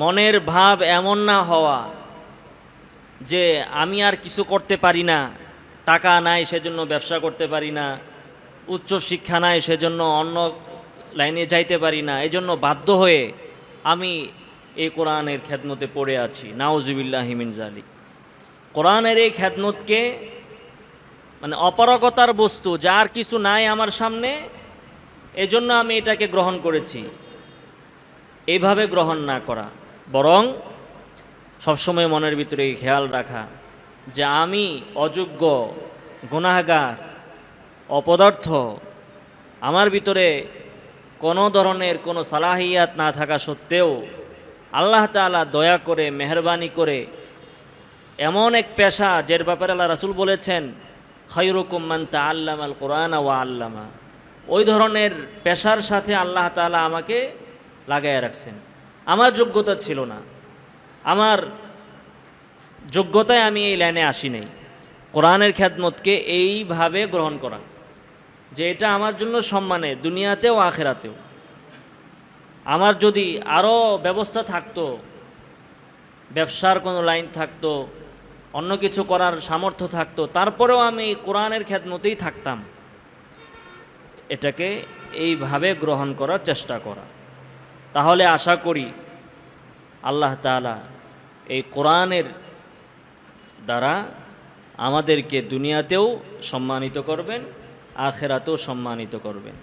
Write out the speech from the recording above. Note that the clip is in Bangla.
মনের ভাব এমন না হওয়া যে আমি আর কিছু করতে পারি না, টাকা নাই সেজন্য ব্যবসা করতে পারি না, উচ্চ শিক্ষা নাই সেজন্য অন্য লাইনে যাইতে পারি না, এজন্য বাধ্য হয়ে আমি এই কোরআনের খেদমতে পড়ে আছি। নাওজুবিল্লাহ হিমিন জালিক কোরআনের এই খেদমতকে মানে অপারগতার বস্তু যার কিছু নাই আমার সামনে, এজন্য আমি এটাকে গ্রহণ করেছি। এইভাবে গ্রহণ না করা। বরং সবসময় মনের ভিতরে খেয়াল রাখা যে আমি অযোগ্য গুণাগার অপদার্থ। আমার ভিতরে কোনো ধরনের কোনো সালাহিয়াত না থাকা সত্ত্বেও আল্লাহ তাআলা দয়া করে, মেহরবানি করে এমন এক পেশা যের ব্যাপারে আল্লাহ রাসুল বলেছেন খৈরকুম মান্তা আল্লাম আল কোরআন ওয়া আল্লামা। ওই ধরনের পেশার সাথে আল্লাহ তাআলা আমাকে লাগাইয়া রাখছেন। আমার যোগ্যতা ছিল না। আমার যোগ্যতায় আমি এই লাইনে আসি নাই। কোরআনের খ্যাতমতকে এইভাবে গ্রহণ করা, যে এটা আমার জন্য সম্মানে, দুনিয়াতেও আখেরাতেও। আমার যদি আরও ব্যবস্থা থাকতো, ব্যবসার কোনো লাইন থাকতো, অন্য কিছু করার সামর্থ্য থাকতো, তারপরেও আমি কোরআনের খ্যাতমতেই থাকতাম। এটাকে এইভাবে গ্রহণ করার চেষ্টা করা। তাহলে আশা করি আল্লাহ তালা এই কোরআনের দ্বারা আমাদেরকে দুনিয়াতেও সম্মানিত করবেন, আখেরাতেও সম্মানিত করবেন।